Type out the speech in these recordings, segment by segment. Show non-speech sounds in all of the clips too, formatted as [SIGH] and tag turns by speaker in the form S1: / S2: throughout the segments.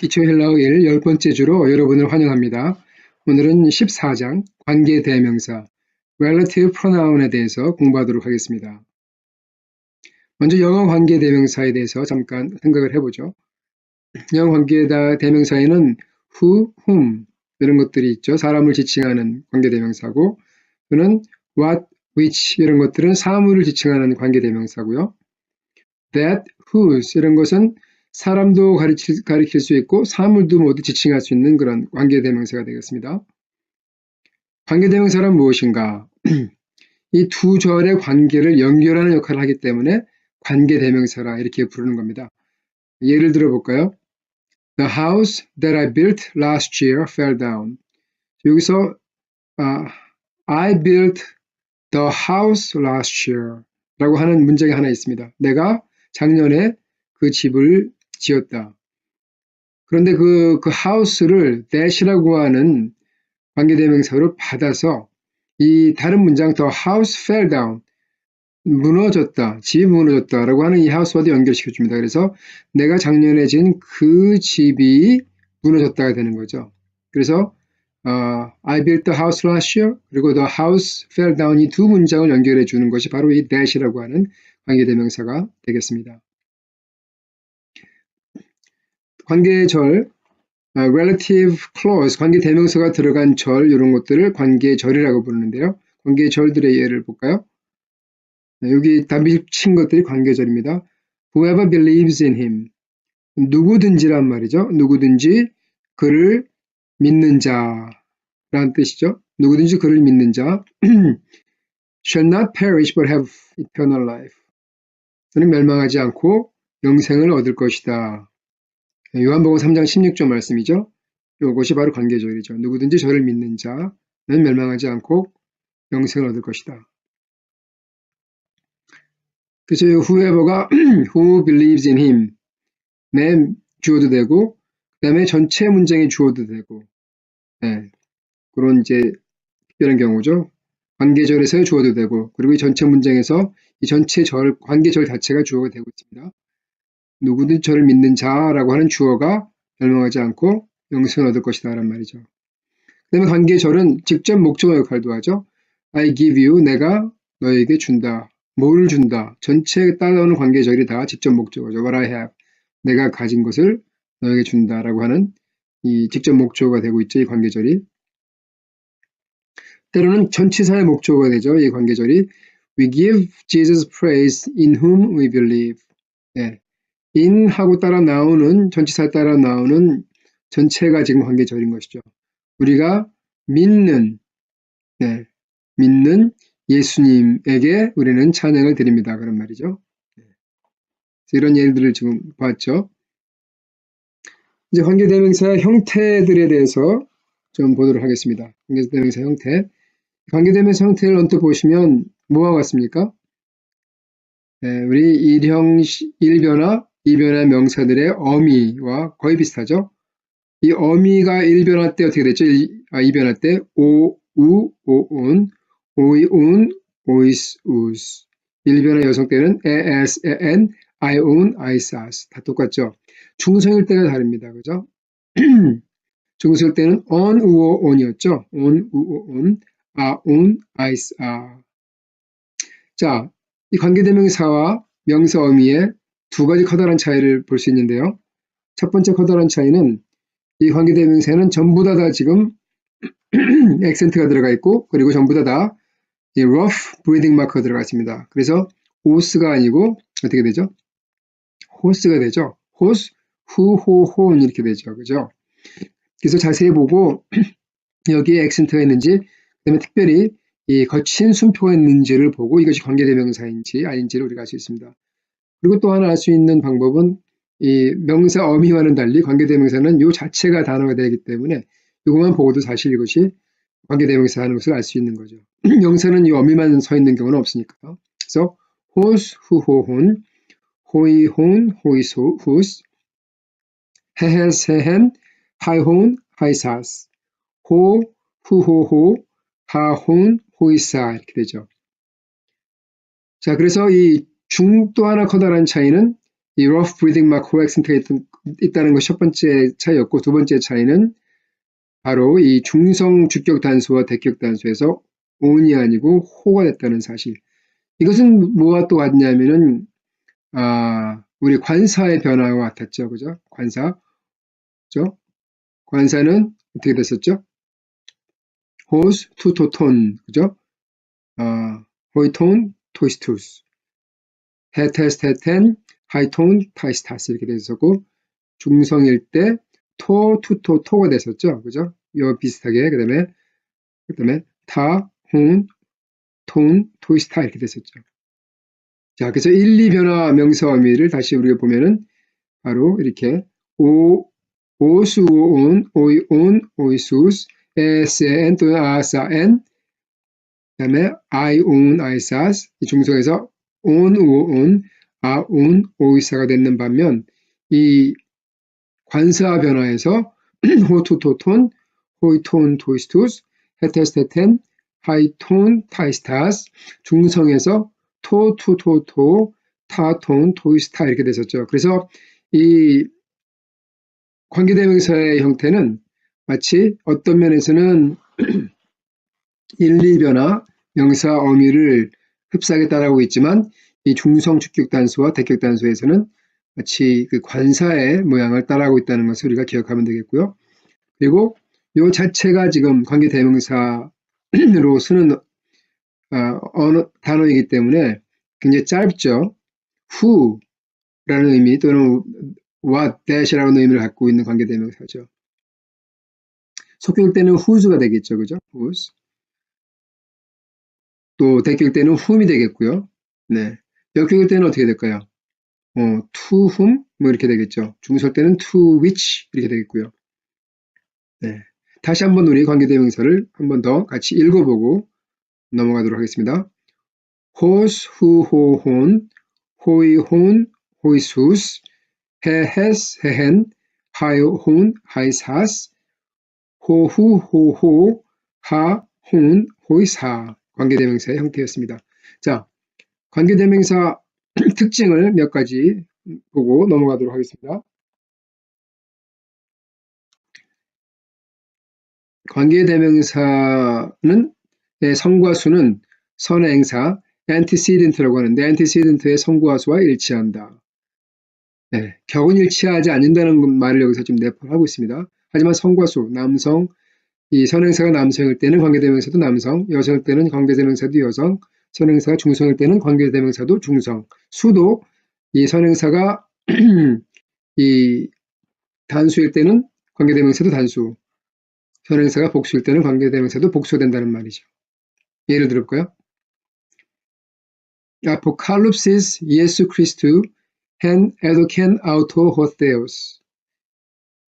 S1: 기초 헬라어 1 열번째 주로 여러분을 환영합니다. 오늘은 14장 관계 대명사 relative pronoun에 대해서 공부하도록 하겠습니다. 먼저 영어 관계 대명사에 대해서 잠깐 생각을 해보죠. 영어 관계 대명사에는 who, whom 이런 것들이 있죠. 사람을 지칭하는 관계 대명사고 또는 what, which 이런 것들은 사물을 지칭하는 관계 대명사고요. that, whose 이런 것은 사람도 가리칠, 가리킬 수 있고 사물도 모두 지칭할 수 있는 그런 관계대명사가 되겠습니다. 관계대명사란 무엇인가? [CLEARS THROAT] 이 두 절의 관계를 연결하는 역할을 하기 때문에 관계대명사라 이렇게 부르는 겁니다. 예를 들어 볼까요? The house that I built last year fell down. 여기서 uh, I built the house last year 라고 하는 문장이 하나 있습니다. 내가 작년에 그 집을 지었다. 그런데 그, 그 house를 that이라고 하는 관계대명사로 받아서 이 다른 문장 더 house fell down 무너졌다, 집이 무너졌다라고 하는 이 house와도 연결시켜 줍니다. 그래서 내가 작년에 진그 집이 무너졌다가 되는 거죠. 그래서 어, I built the house last year 그리고 the house fell down 이 두 문장을 연결해 주는 것이 바로 이 that이라고 하는 관계대명사가 되겠습니다. 관계절, 어, relative clause, 관계 대명사가 들어간 절 이런 것들을 관계절이라고 부르는데요. 관계절들의 예를 볼까요? 네, 여기 다 미친 것들이 관계절입니다. Whoever believes in him. 누구든지란 말이죠. 누구든지 그를 믿는 자라는 뜻이죠. 누구든지 그를 믿는 자. [CLEARS THROAT] shall not perish but have eternal life. 그는 멸망하지 않고 영생을 얻을 것이다. 요한복음 3장 16절 말씀이죠. 이것이 바로 관계절이죠. 누구든지 저를 믿는 자는 멸망하지 않고 영생을 얻을 것이다. 그래서 whoever가 [CLEARS THROAT] who believes in him 내 주어도 되고 그 다음에 전체 문장에 주어도 되고 네, 그런 이제 특별한 경우죠. 관계절에서의 주어도 되고 그리고 이 전체 문장에서 이 전체 절 관계절 자체가 주어가 되고 있습니다. 누구든 저를 믿는 자라고 하는 주어가 멸망하지 않고 영생을 얻을 것이다 라는 말이죠. 그 다음에 관계절은 직접 목적어 역할도 하죠. I give you, 내가 너에게 준다. 뭐를 준다. 전체에 따라오는 관계절이 다 직접 목적어죠. What I have, 내가 가진 것을 너에게 준다 라고 하는 이 직접 목적어가 되고 있죠. 이 관계절이. 때로는 전치사의 목적어가 되죠. 이 관계절이. We give Jesus praise in whom we believe. 예. 인 하고 따라 나오는 전치사 따라 나오는 전체가 지금 관계절인 것이죠. 우리가 믿는 네, 믿는 예수님에게 우리는 찬양을 드립니다. 그런 말이죠. 네. 이런 예들을 지금 봤죠. 이제 관계대명사의 형태들에 대해서 좀 보도록 하겠습니다. 관계대명사 형태. 관계대명사 형태를 언뜻 보시면 뭐와 같습니까? 네, 우리 일형, 일변화, 이변화 명사들의 어미와 거의 비슷하죠. 이 어미가 일변화 때 어떻게 됐죠? 아, 이변화 때 오, 우, 오운, 오이, 운, 오이스, 우스. 일변화 여성 때는 에, 에스, 에, 엔, 아이, 운, 아이사스. 다 똑같죠. 중성일 때가 다릅니다. 그죠? [CLEARS THROAT] 중성일 때는 on, 우오, 온이었죠. on, 우오, 온, 아, 운, 아이스, 아. 자, 이 관계대명사와 명사 어미의 두 가지 커다란 차이를 볼 수 있는데요. 첫 번째 커다란 차이는 이 관계대명사는 전부 다, 다 지금 [CLEARS THROAT] 액센트가 들어가 있고 그리고 전부 다 다 이 rough breathing mark가 들어가 있습니다. 그래서 오스가 아니고 어떻게 되죠? 호스가 되죠. 호스, 후, 호, 혼 이렇게 되죠. 그죠? 그래서 자세히 보고 [CLEARS THROAT] 여기에 액센트가 있는지 그다음에 특별히 이 거친 순표가 있는지를 보고 이것이 관계대명사인지 아닌지를 우리가 알 수 있습니다. 그리고 또 하나 알 수 있는 방법은 이 명사 어미와는 달리 관계대명사는 요 자체가 단어가 되기 때문에 이것만 보고도 사실 이것이 관계대명사 하는 것을 알 수 있는 거죠. [CLEARS THROAT] 명사는 이 어미만 서 있는 경우는 없으니까요. 그래서 호스, 후호혼, 호이혼, 호이소, 후스, 헤헤스, 헤헨, 하이혼, 하이사스, 호, 후호호, 하혼, 호이사 이렇게 되죠. 자, 그래서 이 중또 하나 커다란 차이는 이 rough breathing mark, 호액센트가 있던 있다는 것이 첫 번째 차이였고 두 번째 차이는 바로 이 중성 주격 단수와 대격 단수에서 on이 아니고 호가 됐다는 사실. 이것은 뭐와 또 같냐면은 아, 우리 관사의 변화와 같았죠. 그죠? 관사. 그죠? 관사는 어떻게 됐었죠? 호스, 투토톤. 그죠? 아, 호이톤, 토이스투스. 헤테스, 헤텐, 하이톤, 타이스타스 이렇게 됐었고 중성일 때 토, 투토, 토가 됐었죠. 그죠? 요 비슷하게 그 다음에 그 다음에 타, 혼, 톤, 토이스타 이렇게 됐었죠. 자, 그래서 1, 2 변화 명사 의미를 다시 우리가 보면은 바로 이렇게 오, 오수, 온, 오이, 온, 오이수스, 에스엔 또는 아사엔, 그 다음에 아이, 온, 아이사스, 이 중성에서 온, 우온, 아온, 오이사가 되는 반면 이 관사 변화에서 [CLEARS THROAT] 호투토톤, 호이톤, 토이스투스, 헤테스테텐, 하이톤, 타이스타스, 중성에서 토, 투, 토, 토, 타톤, 토이스타 이렇게 됐었죠. 그래서 이 관계대명사의 형태는 마치 어떤 면에서는 [CLEARS THROAT] 1, 2변화 명사 어미를 흡사하게 따라오고 있지만 이 중성 주격 단수와 대격 단수에서는 마치 그 관사의 모양을 따라하고 있다는 것을 우리가 기억하면 되겠고요. 그리고 이 자체가 지금 관계 대명사로 [CLEARS THROAT] 쓰는 어, 어느 단어이기 때문에 굉장히 짧죠. who라는 의미 또는 what, that이라는 의미를 갖고 있는 관계 대명사죠. 속일 때는 whose가 되겠죠. 그죠? whose. 또 대낄 때는 whom이 되겠고요. 네. 역격일 때는 어떻게 될까요? 어, to whom 뭐 이렇게 되겠죠. 중설 때는 to which 이렇게 되겠고요. 네. 다시 한번 우리 관계대명사를 한 번 더 같이 읽어보고 넘어가도록 하겠습니다. 호스, 후, 호, 혼, 호이, 혼, 호이수스, 헤헤스, 헤헨, 하요, 혼, 하이사스, 관계대명사의 형태였습니다. 자, 관계대명사 [CLEARS THROAT] 특징을 몇 가지 보고 넘어가도록 하겠습니다. 관계대명사는 네, 성과 수는 선행사 antecedent라고 하는데 antecedent의 성과 수와 일치한다. 네, 격은 일치하지 않는다는 말을 여기서 좀 내포하고 있습니다. 하지만 성과 수, 남성, 이 선행사가 남성일 때는 관계대명사도 남성, 여성일 때는 관계대명사도 여성, 선행사가 중성일 때는 관계대명사도 중성, 수도 이 선행사가 [CLEARS THROAT] 이 단수일 때는 관계대명사도 단수, 선행사가 복수일 때는 관계대명사도 복수가 된다는 말이죠. 예를 들어볼까요? 아포칼립시스 예수 그리스도 헨 에도켄 아우토 호테오스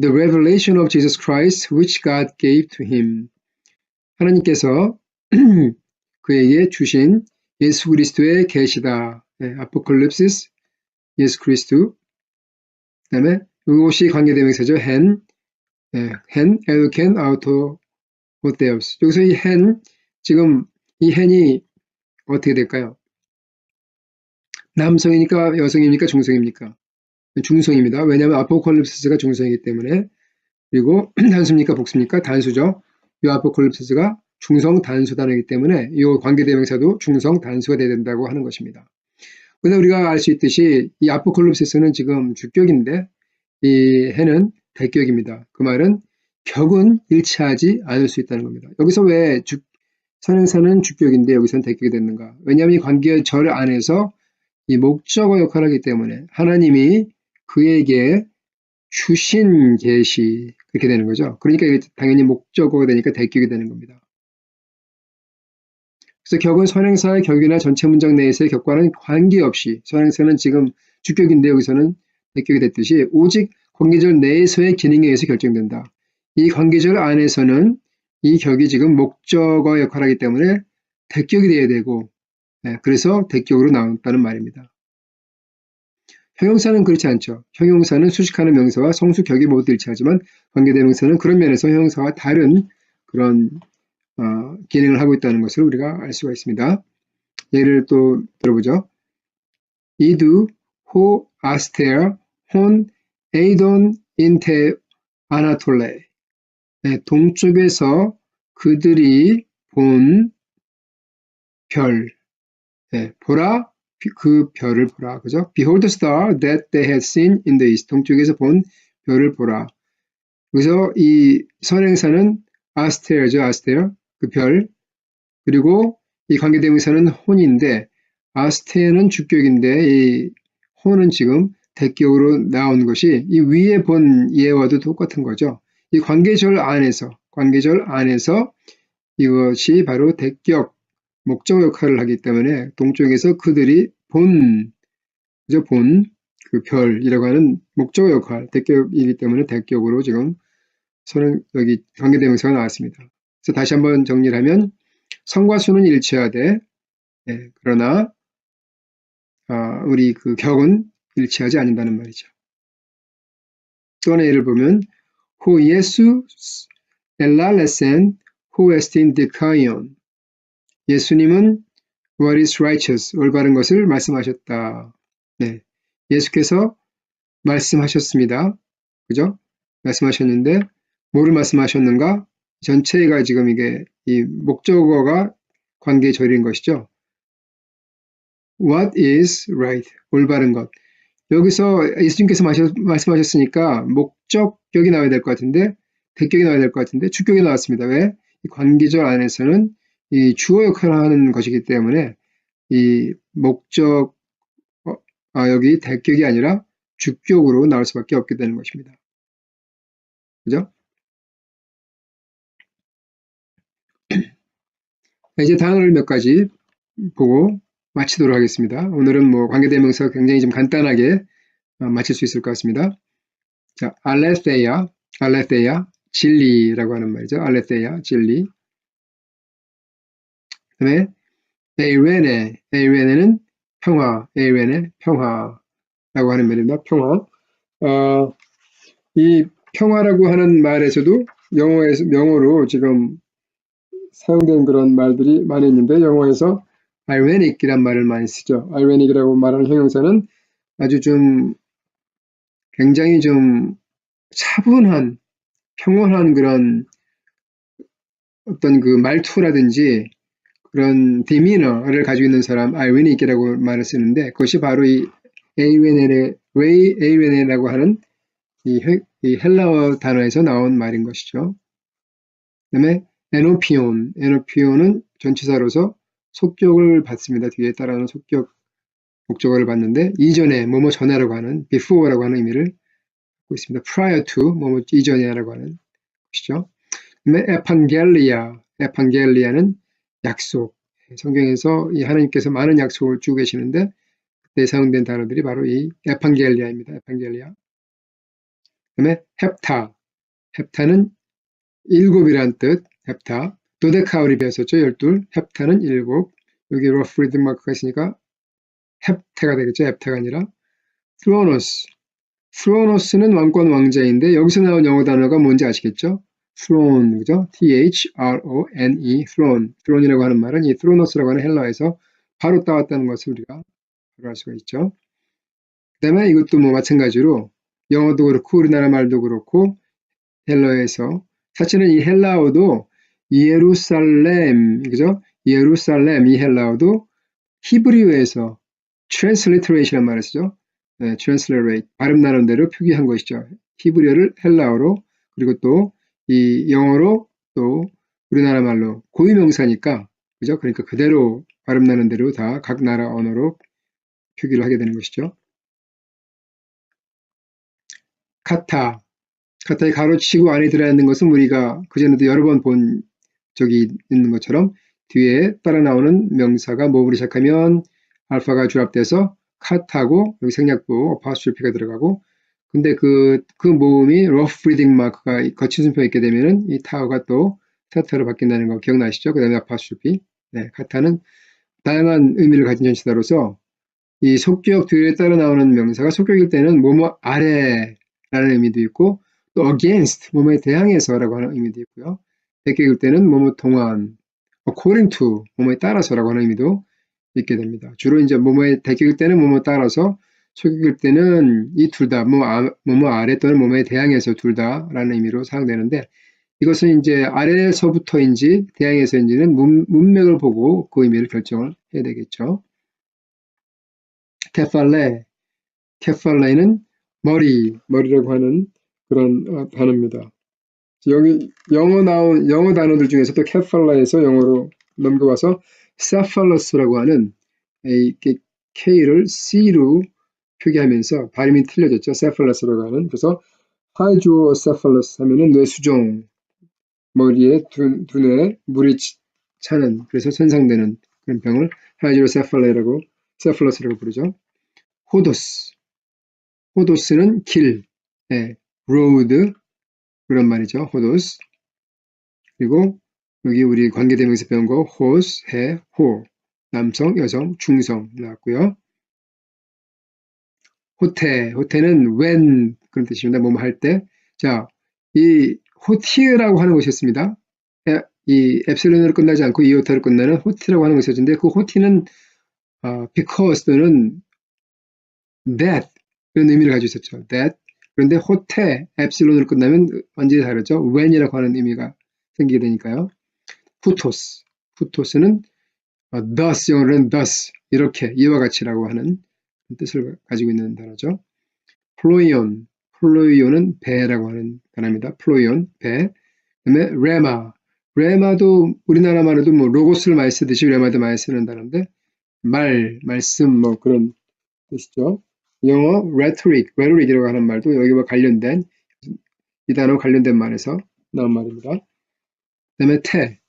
S1: The revelation of Jesus Christ which God gave to him 하나님께서 [CLEARS THROAT] 그에게 주신 예수 그리스도의 계시다. 네, 아포칼립시스 예수 그리스도 그 다음에 이것이 관계 대명사죠. 헨, 네, 헨, 에도켄 아우토 호테오스 여기서 이헨 지금 이 헨이 어떻게 될까요? 남성이니까 여성입니까? 중성입니까? 중성입니다. 왜냐하면 아포콜립스가 중성이기 때문에 그리고 [CLEARS THROAT] 단수입니까? 복수입니까? 단수죠. 이 아포콜립스가 중성 단수 단어이기 때문에 이 관계 대명사도 중성 단수가 돼야 된다고 하는 것입니다. 근데 우리가 알 수 있듯이 이 아포콜립스는 지금 주격인데 이 해는 대격입니다. 그 말은 격은 일치하지 않을 수 있다는 겁니다. 여기서 왜 주, 선행사는 주격인데 여기서는 대격이 됐는가? 왜냐하면 이 관계절 안에서 이 목적어 역할을 하기 때문에 하나님이 그에게 주신 계시 그렇게 되는 거죠. 그러니까 당연히 목적어가 되니까 대격이 되는 겁니다. 그래서 격은 선행사의 격이나 전체 문장 내에서의 격과는 관계없이 선행사는 지금 주격인데 여기서는 대격이 됐듯이 오직 관계절 내에서의 기능에 의해서 결정된다. 이 관계절 안에서는 이 격이 지금 목적어 역할을 하기 때문에 대격이 돼야 되고 네, 그래서 대격으로 나왔다는 말입니다. 형용사는 그렇지 않죠. 형용사는 수식하는 명사와 성수 격이 모두 일치하지만 관계대명사는 그런 면에서 형용사와 다른 그런 어, 기능을 하고 있다는 것을 우리가 알 수가 있습니다. 예를 또 들어보죠. 이두, 호, 아스테어, 혼, 에이돈 인테 아나톨레. 네, 동쪽에서 그들이 본 별. 네, 보라 비- 그 별을 보라. 그죠? Behold the star that they had seen in the east. 동쪽에서 본 별을 보라. 그래서 이 선행사는 아스테어죠. 아스테어. 그 별. 그리고 이 관계대명사는 혼인데 아스테어는 주격인데 이 혼은 지금 대격으로 나온 것이 이 위에 본 예와도 똑같은 거죠. 이 관계절 안에서 관계절 안에서 이것이 바로 대격 목적 역할을 하기 때문에 동쪽에서 그들이 본 그죠 본 그 별이라고 하는 목적 역할 대격이기 때문에 대격으로 지금 선은 여기 관계대명사가 나왔습니다. 그래서 다시 한번 정리를 하면 성과 수는 일치하되 예, 그러나 아, 우리 그 격은 일치하지 않는다는 말이죠. 또 하나 예를 보면 호 예수 엘랄레센 호 에스틴 디카이온 예수님은 what is righteous 올바른 것을 말씀하셨다. 네. 예수께서 말씀하셨습니다. 그죠? 말씀하셨는데 뭐를 말씀하셨는가? 전체가 지금 이게 이 목적어가 관계절인 것이죠. What is right? 올바른 것. 여기서 예수님께서 말씀하셨으니까 목적격이 나와야 될 것 같은데 대격이 나와야 될 것 같은데 주격이 나왔습니다. 왜? 이 관계절 안에서는 이 주어 역할을 하는 것이기 때문에 이 목적 어, 아, 여기 대격이 아니라 주격으로 나올 수밖에 없게 되는 것입니다. 그죠? 이제 단어를 몇 가지 보고 마치도록 하겠습니다. 오늘은 뭐 관계대명사 굉장히 좀 간단하게 어, 마칠 수 있을 것 같습니다. 자, 알레테야, 알레테야, 진리라고 하는 말이죠. 알레테야, 진리. 그 다음에 에이레네, 에이레네는 평화, 에이레네, 평화라고 하는 말입니다. 평화. 어, 이 평화라고 하는 말에서도 영어에서, 영어로 지금 사용된 그런 말들이 많이 있는데 영어에서 ironic이란 말을 많이 쓰죠. ironic이라고 말하는 형용사는 아주 좀 굉장히 좀 차분한 평온한 그런 어떤 그 말투라든지 그런 demeanor를 가지고 있는 사람 ironic이라고 말을 쓰는데 그것이 바로 이 에이웨넬의 웨이 에이웨넬이라고 하는 이 헬라어 단어에서 나온 말인 것이죠. 그다음에 에노피온, 에노피온은 전치사로서 속격을 받습니다. 뒤에 따라오는 속격 목적어를 받는데 이전에 뭐뭐 전에라고 하는 before라고 하는 의미를 갖고 있습니다. prior to 뭐뭐 이전에라고 하는 것이죠. 그다음에 에판겔리아, 에판겔리아는 약속. 성경에서 이 하나님께서 많은 약속을 주고 계시는데 그때 사용된 단어들이 바로 이 에판겔리아입니다. 에판겔리아. 그다음에 헵타, 헵타는 일곱이란 뜻, 헵타. 도데카울이 배웠었죠. 열둘. 헵타는 일곱. 여기 러프 리드 마크가 있으니까 헵테가 되겠죠. 헵타가 아니라. 트로노스. 트로노스는 왕권 왕자인데 여기서 나온 영어 단어가 뭔지 아시겠죠? Throne, 그죠? T-H-R-O-N-E, throne. throne이라고 하는 말은 이 트로노스라고 하는 헬라에서 바로 따왔다는 것을 우리가 알 수가 있죠. 그 다음에 이것도 뭐 마찬가지로 영어도 그렇고 우리나라 말도 그렇고 헬라에서 사실은 이 헬라어도 예루살렘, 그죠? 예루살렘, 이 헬라어도 히브리어에서 transliteration이라는 말을 쓰죠. 네, transliterate, 발음 나는 대로 표기한 것이죠. 히브리어를 헬라어로, 그리고 또 이 영어로 또 우리나라 말로 고유명사니까, 그죠? 그러니까 그대로 발음 나는 대로 다 각 나라 언어로 표기를 하게 되는 것이죠. 카타, 카타에 가로치고 안에 들어있는 것은 우리가 그전에도 여러 번 본 적이 있는 것처럼 뒤에 따라 나오는 명사가 모음으로 시작하면 알파가 주합돼서 카타고 여기 생략부 어파스트로피가 들어가고 근데 그, 그 모음이 rough reading 마크가 거친 순표가 있게 되면은 이 타어가 또 타타로 바뀐다는 거 기억나시죠? 그 다음에 아파스트로피 네, 카타는 다양한 의미를 가진 전치사로서 이 속격 뒤에 따라 나오는 명사가 속격일 때는 뭐뭐 아래라는 의미도 있고 또 against 뭐뭐에 대항해서라고 하는 의미도 있고요. 대격일 때는 뭐뭐 동안 according to 뭐뭐에 따라서라고 하는 의미도 있게 됩니다. 주로 이제 뭐뭐에 대격일 때는 뭐뭐 따라서 속일 때는 이 둘 다, 뭐, 아, 뭐뭐 아래 또는 뭐뭐에 대항해서 둘 다라는 의미로 사용되는데 이것은 이제 아래서부터인지 대항해서인지는 문, 문맥을 보고 그 의미를 결정을 해야 되겠죠. 케팔레, 케팔레는 머리, 머리라고 하는 그런 어, 단어입니다. 여기 영어 나온 영어 단어들 중에서도 케팔라에서 영어로 넘겨와서 cephalus라고 하는 이렇게 K를 C로 표기하면서 발음이 틀려졌죠. cephalus라고 하는 그래서 hydrocephalus 하면은 뇌수종 머리에 두, 두뇌 물이 차는 그래서 손상되는 그런 병을 hydrocephal라고 cephalus라고 부르죠. 호도스 호도스는 길, 네, road 그런 말이죠. 호도스 그리고 여기 우리 관계대명사 배운 거 호스, 해, 호 남성, 여성, 중성 나왔고요. 호태, 호태는 when 그런 뜻입니다. 뭐뭐 할 때. 자, 이 호티라고 하는 것이 있습니다. 이 엡실론으로 끝나지 않고 이오타로 끝나는 호티라고 하는 것이 있는데 그 호티는 어, because 또는 that 이런 의미를 가지고 있었죠. that 그런데 호태 엡실론으로 끝나면 완전히 다르죠. when이라고 하는 의미가 생기게 되니까요. 후토스 후토스는 어, thus 영어로는 thus 이렇게 이와 같이라고 하는 뜻을 가지고 있는 단어죠. 플로이온 플로이온은 배라고 하는 단어입니다. 플로이온 배. 그 다음에 레마 레마도 우리나라 말에도 뭐 로고스를 많이 쓰듯이 레마도 많이 쓰는 단어인데 말 말씀 뭐 그런 뜻이죠. 영어 rhetoric rhetoric이라고 하는 말도 여기와 관련된 이 단어 관련된 말에서 나온 말입니다. 그 다음에 태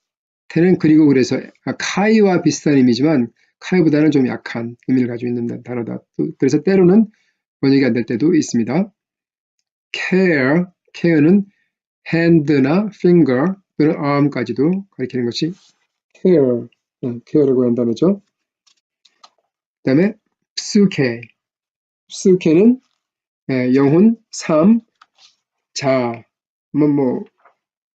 S1: 태는 그리고 그래서 카이와 비슷한 의미지만 카이보다는 좀 약한 의미를 가지고 있는 단어다. 그래서 때로는 번역이 안 될 때도 있습니다. care, care는 hand나 finger 또는 arm까지도 가리키는 것이 care, care라고 하는 단어죠. 그 다음에 psyche, psyche는 영혼, 삶, 자, 뭐, 뭐,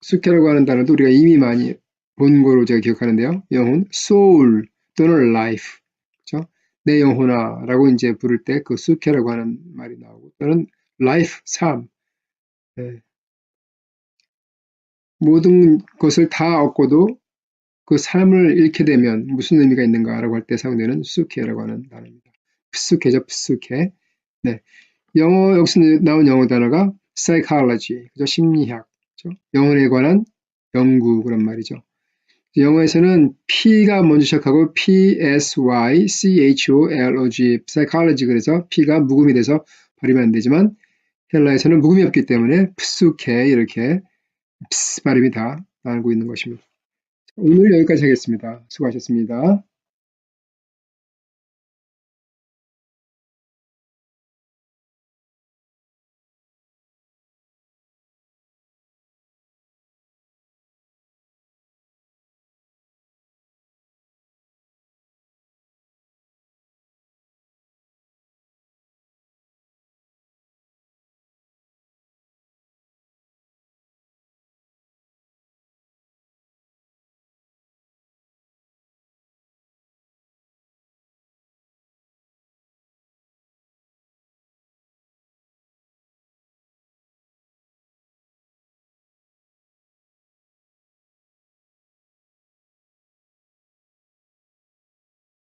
S1: psyche라고 하는 단어도 우리가 이미 많이 본 거로 제가 기억하는데요. 영혼, soul 또는 life. 그죠? 내 영혼아 라고 이제 부를 때 그 수케라고 하는 말이 나오고 또는 life, 삶. 네. 모든 것을 다 얻고도 그 삶을 잃게 되면 무슨 의미가 있는가라고 할 때 사용되는 수케라고 하는 단어입니다. 수케죠, 수케. 네. 영어 여기서 나온 영어 단어가 psychology, 그죠? 심리학, 그죠? 영혼에 관한 연구 그런 말이죠. 영어에서는 P가 먼저 시작하고 P, S, Y, C, H, O, L, O, G, psychology 그래서 P가 묵음이 돼서 발음이 안 되지만 헬라에서는 묵음이 없기 때문에 psuche 이렇게 발음이 다 나오고 있는 것입니다. 오늘 여기까지 하겠습니다. 수고하셨습니다.